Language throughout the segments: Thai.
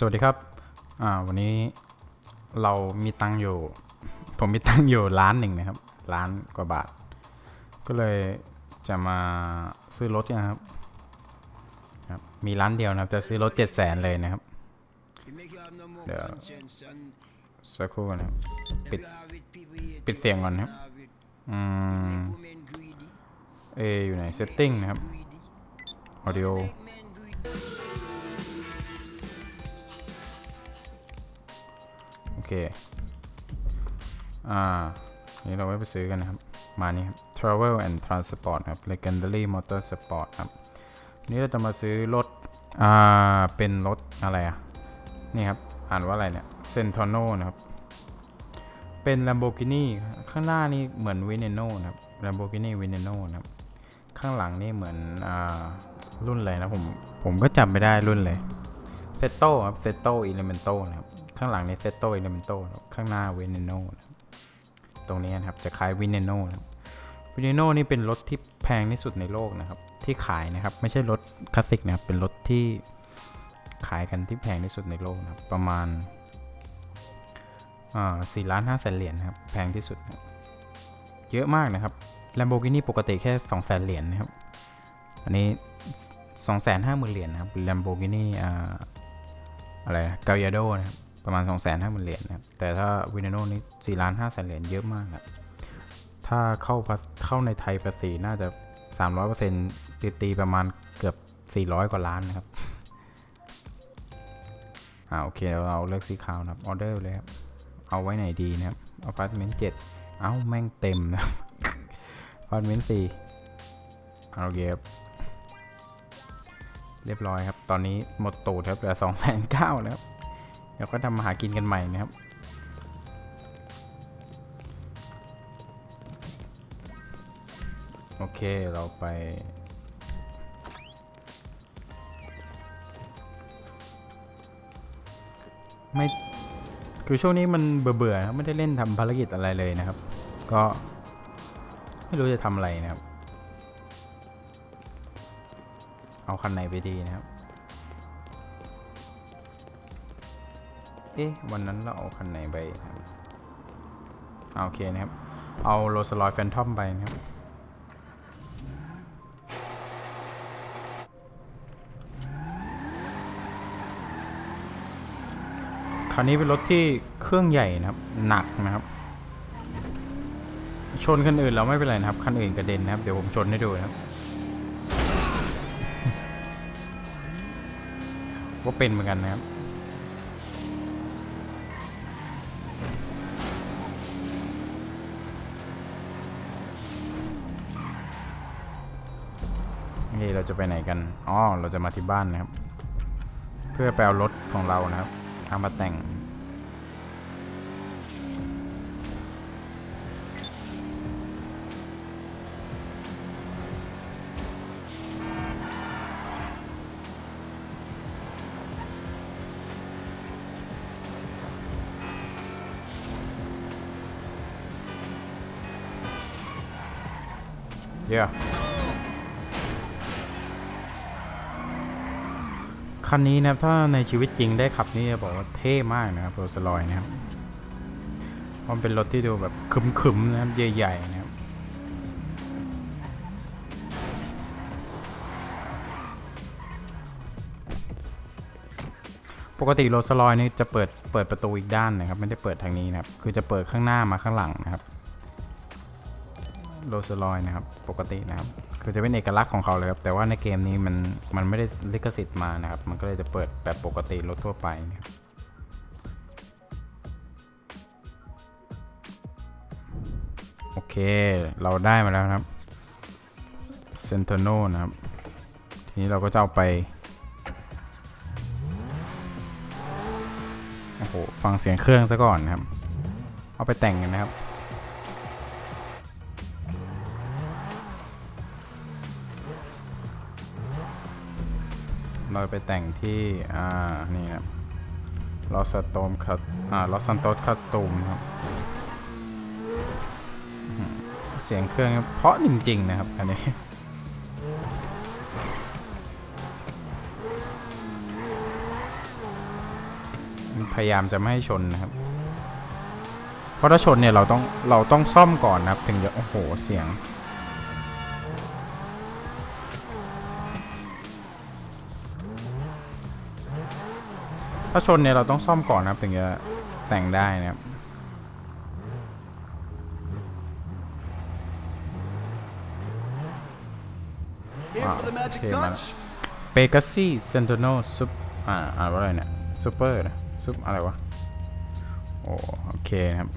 สวัสดีครับ อ่า วันนี้เรามีตังอยู่ ผมมีตังอยู่ล้านหนึ่งนะครับ ล้านกว่าบาท ก็เลยจะมาซื้อรถนยครับครับ มีร้านเดียวนะครับ จะซื้อรถเจ็ดแสนเลยนะครับ เดี๋ยวสักครู่นะครับ ปิด ปิดเสียงก่อนนะครับ อืม เออยู่ไหน setting นะครับ audio โอ เค อ่า นี่เราไว้ไปซื้อกันนะครับ มานี่ครับ Travel and Transport ครับ Legendary Motorsport ครับ นี่เราจะมาซื้อรถ อ่า เป็นรถอะไรอะ นี่ครับ อ่านว่าอะไรเนี่ย Centono นะครับ เป็น Lamborghini ข้างหน้านี่เหมือน Veneno นะครับ Lamborghini Veneno นะครับ ข้างหลังนี่เหมือน อ่า รุ่นอะไรนะผม ผมก็จำไม่ได้รุ่นเลยเซตโต้ครับเซตโต้อิเลเมนโตนะครับ ข้างหลังในเซตโต้อิเลเมนโตข้างหน้าเวเนโนตรงนี้นะครับจะคล้ายวินเนโนนะครับวินเนโนนี่เป็นรถที่แพงที่สุดในโลกนะครับ ที่ขายนะครับ ไม่ใช่รถคลาสสิกนะครับ เป็นรถที่ขายกันที่แพงที่สุดในโลกนะครับ ประมาณสี่ล้านห้าแสนเหรียญนะครับ แพงที่สุด เยอะมากนะครับ Lamborghini ปกติแค่2 0 0แสนเหรียญนะครับ อันนี้2 5 0 0 0 0เหรียญนะครับ Lamborghini อ่าอะไรกา l ยโดนะครับ ประมาณ 2 5 0 0 0 0เหรียญนะครับ แต่ถ้าวินโนนี่4ล้าน5แสนเหรียญเยอะมากครับถ้าเข้าเข้าในไทยภาษีน่าจะ 300%ตีตีประมาณเกือบ 400 กว่าล้านนะครับ อ่าโอเคเราเอาเลือกสีขาวนะครับออเดอร์เลยครับ เอาไว้ไหนดีนะครับอพาร์ตเมนต์เจ็ดเอ้า แม่งเต็มนะอพาร์ตเมนต์สี่เอาโอเคครับเรียบร้อยครับ ตอนนี้หมดตูดครับเหลือสองแสนเก้าแล้วครับ เดี๋ยวก็ทำมาหากินกันใหม่นะครับ โอเคเราไป ไม่ คือช่วงนี้มันเบื่อๆไม่ได้เล่นทำภารกิจอะไรเลยนะครับ ก็ไม่รู้จะทำอะไรนะครับ เอาคันไหนไปดีนะครับ เอ๊ะ วันนั้นเราเอาคันไหนไปครับอ่าโอเคนะครับ เอาโรสลอยแฟนทอมไปนะครับ คันนี้เป็นรถที่เครื่องใหญ่นะครับ หนักนะครับ ชนคันอื่นเราไม่เป็นไรนะครับ คันอื่นกระเด็นนะครับ เดี๋ยวผมชนให้ดูนะครับว่าเป็นเหมือนกันนะครับ เราจะไปไหนกัน อ๋อ เราจะมาที่บ้านนะครับ เพื่อไปเอารถของเรานะครับเอามาแต่งเคันนี้นะครับถ้าในชีวิตจริงได้ขับนี่จะบอกว่าเท่มากนะครับโรลส์รอยนะครับเพราะมันเป็นรถที่ดูแบบคึมๆนะครับใหญ่ๆนะครับปกติโรลส์รอยนี่จะเปิดเปิดประตูอีกด้านนะครับ ไม่ได้เปิดทางนี้นะครับ คือจะเปิดข้างหน้ามาข้างหลังนะครับ โรส์รอยนะครับ ปกตินะครับ คือจะเป็นเอกลักษณ์ของเขาเลยครับ แต่ว่าในเกมนี้มัน มันไม่ได้ลิขสิทธิ์มานะครับ มันก็เลยจะเปิดแบบปกติรถทั่วไปนะครับโอเค เราได้มาแล้วครับเซนเทโนนะครับ ทีนี้เราก็จะเอาไป โอ้โห ฟังเสียงเครื่องซะก่อนนะครับ เอาไปแต่งกันนะครับ เราไปแต่งที่อ่านี่นะครับลอสโตมคัสอ่าลอสันโตสคัสตูมครับเสียงเครื่องเพราะจริงๆนะครับอันนี้พยายามจะไม่ให้ชนนะครับ เพราะถ้าชนเนี่ยเราต้องเราต้องซ่อมก่อนนะครับ ถึงจะโอ้โหเสียงาชนเนี่ยเราต้องซ่อมก่อนนะครับถึงจะแต่งได้นะครับ Here Wow, for the magic okay, man. touch. เปกัสซี่เซนโตโนซุปอ่าอ่านว่าอะไรเนี่ยซูเปอร์ซุปอะไรวะโอ้โอเคนะครับ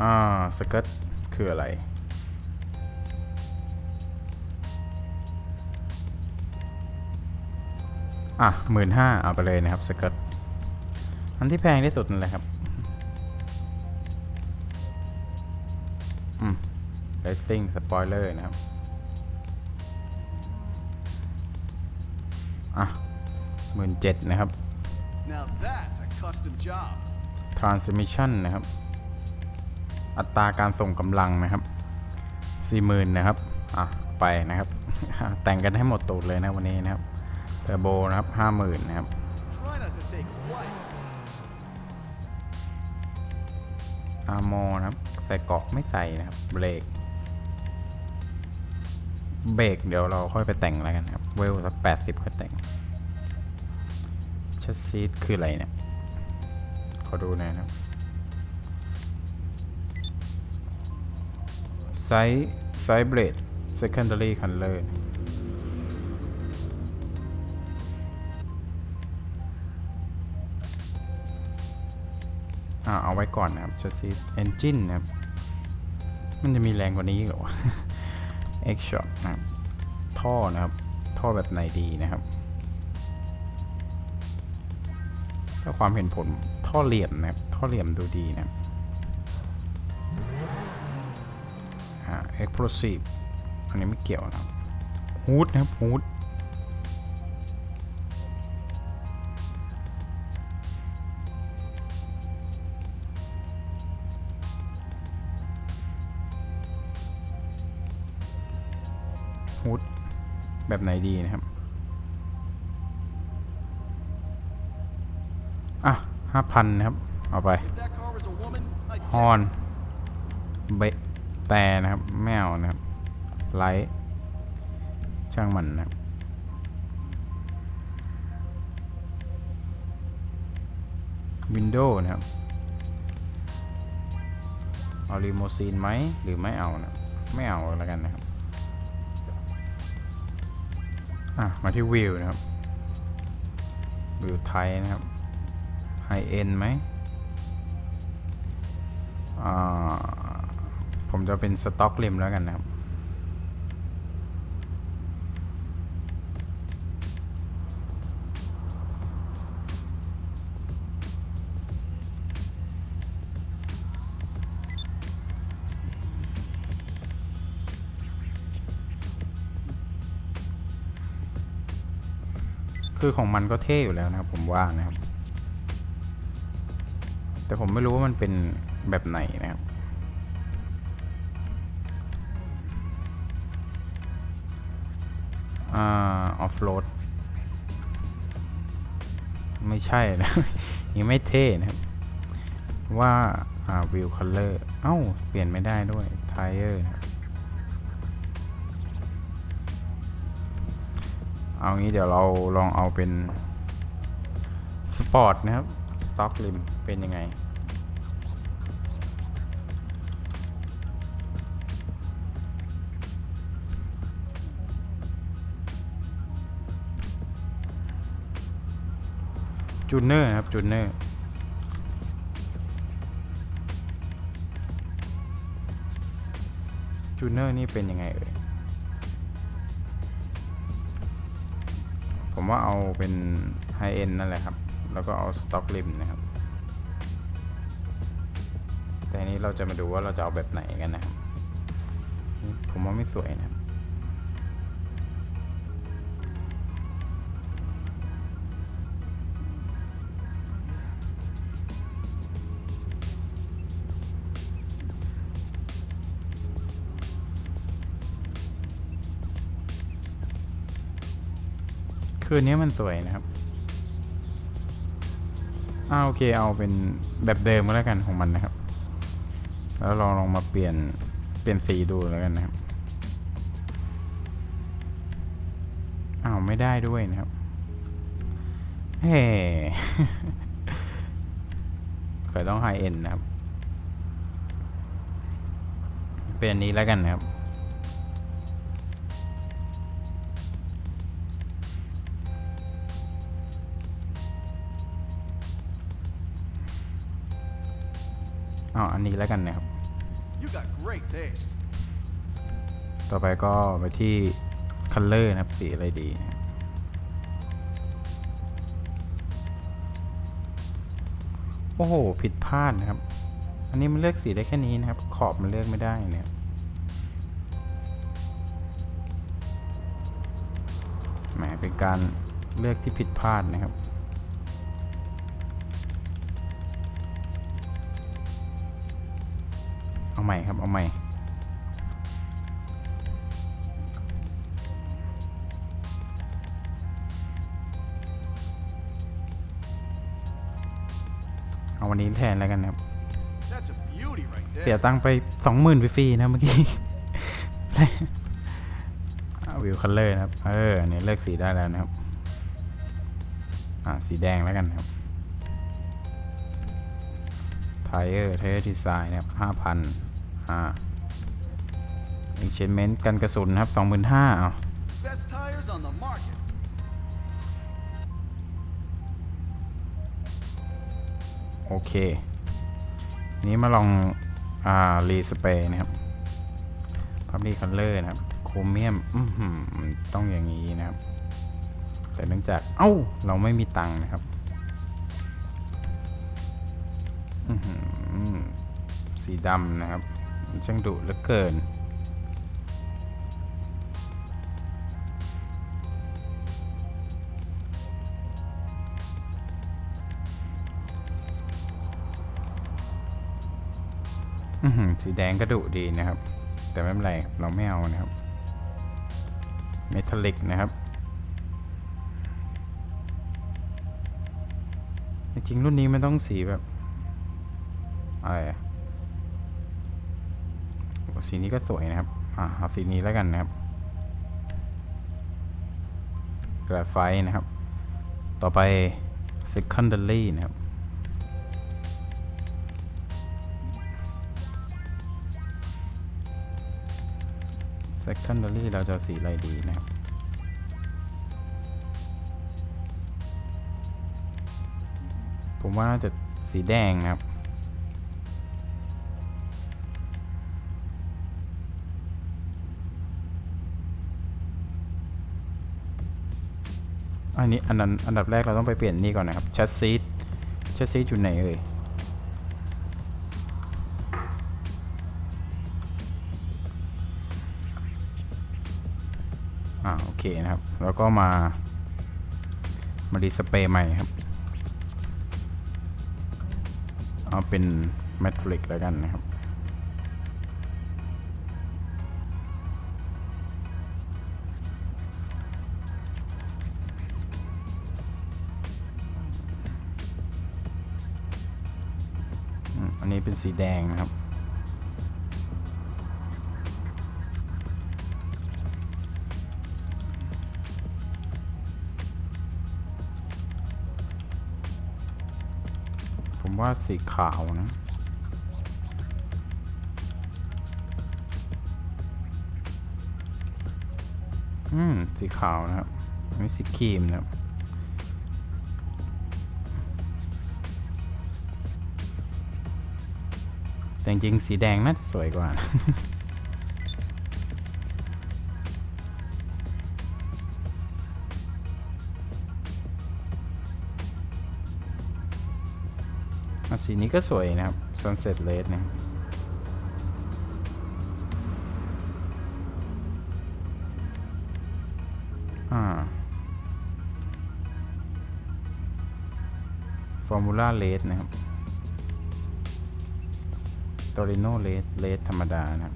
อ่าสเกิร์ตคืออะไร อะหมื่นห้าเอาไปเลยนะครับสเกิร์ตอันที่แพงที่สุดนั่นแหละครับอืม Racing Spoiler นะครับอะหมื่นเจ็ดนะครับ Now that's a custom job. Transmission นะครับ อัตราการส่งกำลังนะครับ40,000นะครับ อะ ไปนะครับ แต่งกันให้หมดตูดเลยนะวันนี้นะครับ เทอร์โบนะครับ50,000นะครับอาร์โมนะครับ ใส่เกาะไม่ใส่นะครับ เบรก เบรกเดี๋ยวเราค่อยไปแต่งแล้วกันครับ เวลสักแปดสิบค่อยแต่งชัสซีดคืออะไรเนี่ย ขอดูหน่อยนะครับ ไซส์ไซส์เบรด secondary color อ่า เอาไว้ก่อนนะครับชัสซีเอนจินนะครับ มันจะมีแรงกว่านี้เหรอวะ X shot นะครับ ท่อนะครับ ท่อแบบไหนดีนะครับ ถ้าความเห็นผลท่อเหลี่ยมนะครับ ท่อเหลี่ยมดูดีนะครับอ่า explosive อันนี้ไม่เกี่ยวนะครับฮูดนะครับฮู ฮูดแบบไหนดีนะครับ อะห้าพันนะครับ เอาไปฮอนเบะแต่นะครับ แมวนะครับ ไลท์ช่างมันนะครับวินโดว์นะครับ เอารีโมซีนไหมหรือไม่เอานะ ไม่เอาแล้วกันนะครับ อะ มาที่วิวนะครับ วิวไทยนะครับ ไฮเอ็นไหมอ่าผมจะเป็นสต็อกริมแล้วกันนะครับ คือของมันก็เท่อยู่แล้วนะครับ ผมว่านะครับ แต่ผมไม่รู้ว่ามันเป็นแบบไหนนะครับอ่าออฟโรดไม่ใช่นะยังไม่เท่นะครับว่าอ่าวิวคัลเลอร์เอ้า เปลี่ยนไม่ได้ด้วยไทเออร์นะครับ เอางี้เดี๋ยวเราลองเอาเป็นสปอร์ตนะครับสต็อกริมเป็นยังไงจูเนอร์ครับจูเนอร์จูเนอร์นี่เป็นยังไงเอ่ย ผมว่าเอาเป็นไฮเอ็นนั่นแหละครับ แล้วก็เอาสต็อกริมนะครับ แต่อันนี้เราจะมาดูว่าเราจะเอาแบบไหนกันนะครับ ผมว่าไม่สวยนะครับ คืนนี้มันสวยนะครับอ่าโอเคเอาเป็นแบบเดิมก็แล้วกันของมันนะครับ แล้วลองลองมาเปลี่ยนเปลี่ยนสีดูแล้วกันนะครับอ้าวไม่ได้ด้วยนะครับเฮ้เคยต้องไฮเอ็นนะครับ เป็นอันนี้แล้วกันนะครับ อ๋ออันนี้แล้วกันนะครับ You got great taste. ต่อไปก็ไปที่คัลเลอร์นะครับสีอะไรดีนะครับโอ้โห ผิดพลาดนะครับ อันนี้มันเลือกสีได้แค่นี้นะครับ ขอบมันเลือกไม่ได้นะครับแหมเป็นการเลือกที่ผิดพลาดนะครับ ใหม่ครับ เอาใหม่ เอาวันนี้แทนแล้วกันนะครับ That's a beauty right เสีย there. ตังค์ไปสองหมื่นฟรีๆนะเมื่อกี้วิวคัลเลอร์นะครับ เอออันนี้เลือกสีได้แล้วนะครับ อ่า สีแดงแล้วกันครับไทเออร์ไทเออร์ดีไซน์นะครับห้าพัน อ่าอินเชนเมนต์กันกระสุนนะครับสองหมื่นห้าเอา Best tires on the market. โอเค นี้มาลอง อ่า รีสเปรย์นะครับพับลีคัลเลอร์นะครับ โครเมียมอือหือมันต้องอย่างนี้นะครับ แต่เนื่องจาก เอ้า เราไม่มีตังค์นะครับอือหือสีดำนะครับ มันช่างดุเหลือเกิน สีแดงก็ดุดีนะครับ แต่ไม่เป็นไรเราไม่เอานะครับ เมทัลลิกนะครับจริงรุ่นนี้มันต้องสีแบบอะไร สีนี้ก็สวยนะครับ อ่าเอาสีนี้แล้วกันนะครับ กราไฟนะครับ ต่อไป secondary นะครับ secondary เราจะสีอะไรดีนะครับผมว่าน่าจะสีแดงนะครับ อันนี้อันนั้นอันดับแรกเราต้องไปเปลี่ยนนี่ก่อนนะครับชัสซีดชัสซีดอยู่ไหนเอ่ยอ่าโอเคนะครับ แล้วก็มามาดีสเปรย์ใหม่ครับ เอาเป็นเมทัลลิกแล้วกันนะครับ นี้เป็นสีแดงนะครับ ผมว่าสีขาวนะอืมสีขาวนะครับอันนี้สีครีมนะครับ แต่จริงๆสีแดงน่าจะสวยกว่า สีนี้ก็สวยนะครับ Sunset Red นะครับอ่า Formula Red นะครับ ตอริโนเลสเลสธรรมดานะครับ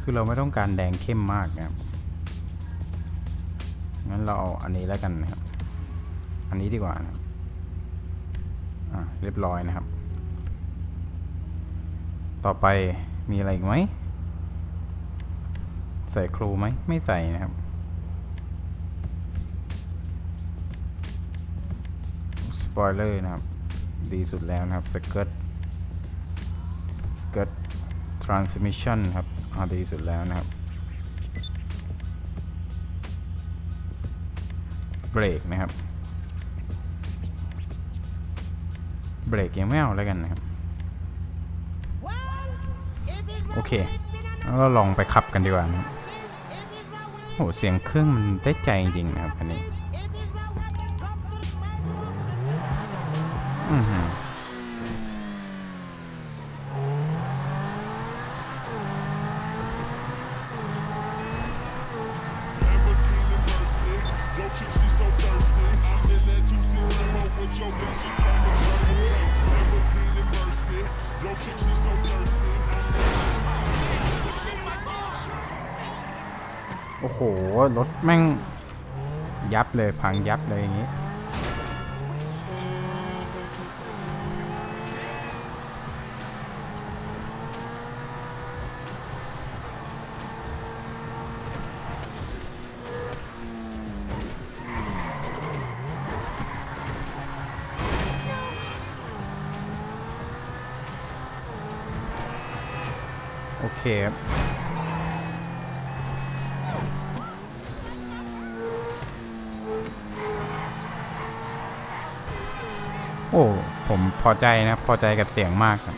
คือเราไม่ต้องการแดงเข้มมากนะครับ งั้นเราเอาอันนี้แล้วกันนะครับ อันนี้ดีกว่านะครับอ่าเรียบร้อยนะครับ ต่อไปมีอะไรอีกไหม ใส่ครูไหมไม่ใส่นะครับ สปอยเลอร์นะครับ ดีสุดแล้วนะครับสเกิร์ตสเกิร์ต transmission ครับอ่าดีสุดแล้วนะครับเบรกนะครับเบรกยังไม่เอาแล้วกันนะครับโอเค แล้วเราลองไปขับกันดีกว่านะครับ โอ้เสียงเครื่องมันได้ใจจริงนะครับอันนี้ โอ้โห รถแม่ง ยับเลยพังยับเลยอย่างนี้ โอเค ผมพอใจนะพอใจกับเสียงมากครับ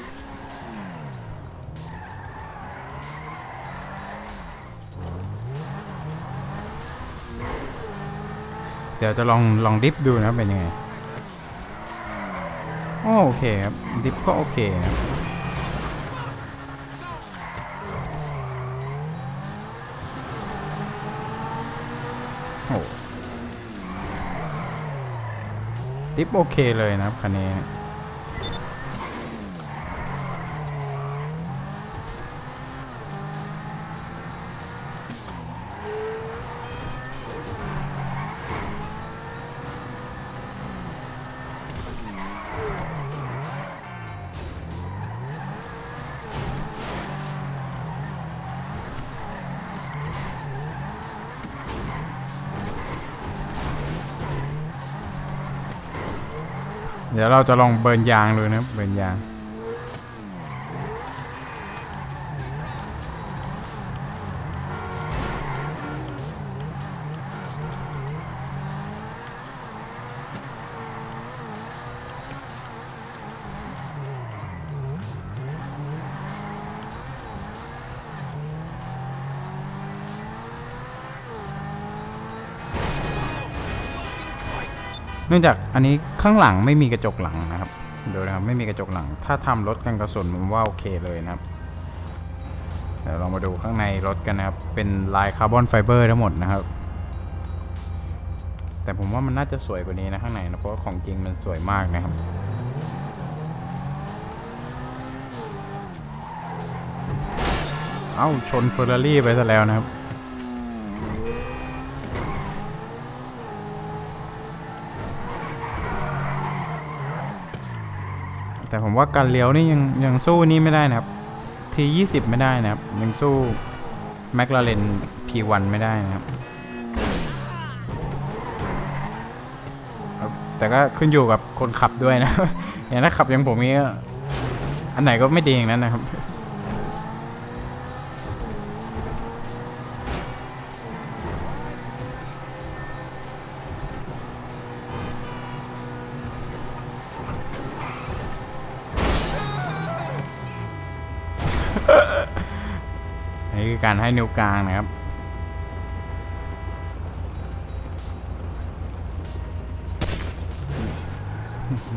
เดี๋ยวจะลองลองดิฟดูนะเป็นยังไงโอโอเคครับดิฟก็โอเคนะครับิปโอเคเลยนะครับคันนี้ เดี๋ยวเราจะลองเบิร์นยางเลยนะเบิร์นยาง เนื่องจากอันนี้ข้างหลังไม่มีกระจกหลังนะครับดูนะครับไม่มีกระจกหลัง ถ้าทำรถกันกระสุนผมว่าโอเคเลยนะครับเดี๋ยวเรามาดูข้างในรถกันนะครับ เป็นลายคาร์บอนไฟเบอร์ทั้งหมดนะครับ แต่ผมว่ามันน่าจะสวยกว่านี้นะข้างในนะเพราะว่าของจริงมันสวยมากนะครับเอ้าชนเฟอร์รารี่ไปซะแล้วนะครับ แต่ผม ว่าการเลี้ยวนี่ยังยังสู้นี่ไม่ได้นะครับทียี่สิบไม่ได้นะครับ ยังสู้แมคลาเรน P1 ไม่ได้นะครับ แต่ก็ขึ้นอยู่กับคนขับด้วยนะ อย่างถ้าขับอย่างผมนี้อันไหนก็ไม่ดีอย่างนั้นนะครับ การให้นิ้วกลางนะครับ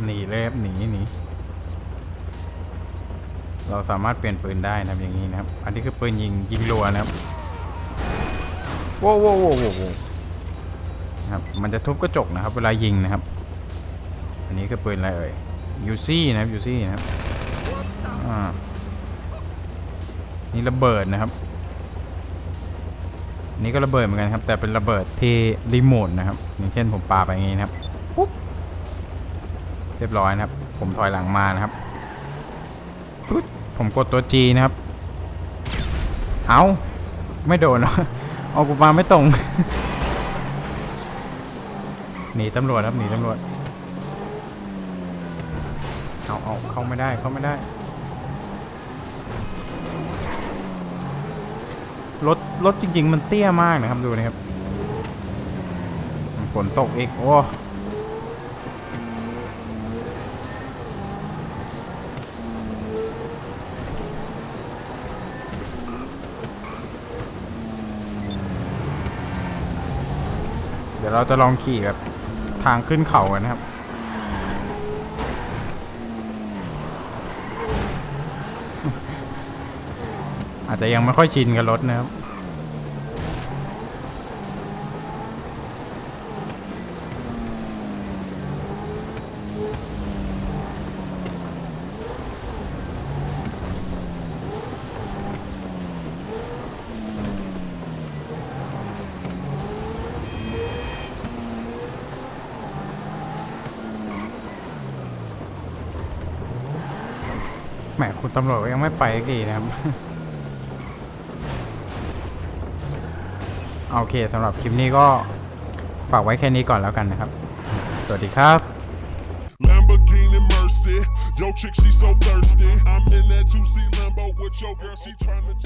หนีเลยครับหนีหนีเราสามารถเปลี่ยนปืนได้นะครับอย่างนี้นะครับ อันนี้คือปืนยิงยิงรัวนะครับโว้โว้วโว้โว้วโว้วนะครับมันจะทุบกระจกนะครับ เวลายิงนะครับ อันนี้คือปืนอะไรเอ่ยยูซี่นะครับยูซี่นะครับอ่านี่ระเบิดนะครับ นี้ก็ระเบิดเหมือนกันครับ แต่เป็นระเบิดที่รีโมทนะครับอย่างเช่นผมปาไปอย่างนี้นะครับปุ๊บเรียบร้อยนะครับ ผมถอยหลังมานะครับปุ๊บผมกดตัว G นะครับ เอาไม่โดนหรอเอากูมาไม่ตรงหนีตำรวจครับหนีตำรวจเอาเอาเข้าไม่ได้เข้าไม่ได้ รถรถจริง ๆ มันเตี้ยมากนะครับดูนะครับฝนตกอีกโอ้เดี๋ยวเราจะลองขี่แบบทางขึ้นเขากันนะครับ จจะยังไม่ค่อยชินกับรถนะครับแหมคุณตำรวจก็ยังไม่ไปกทีนะครับ โอเคสำหรับคลิปนี้ก็ฝากไว้แค่นี้ก่อนแล้วกันนะครับ สวัสดีครับ Lamborghini Mercy. Yo, chick, she so thirsty. I'm in that 2C Lambo with your girl, she tryna jerk.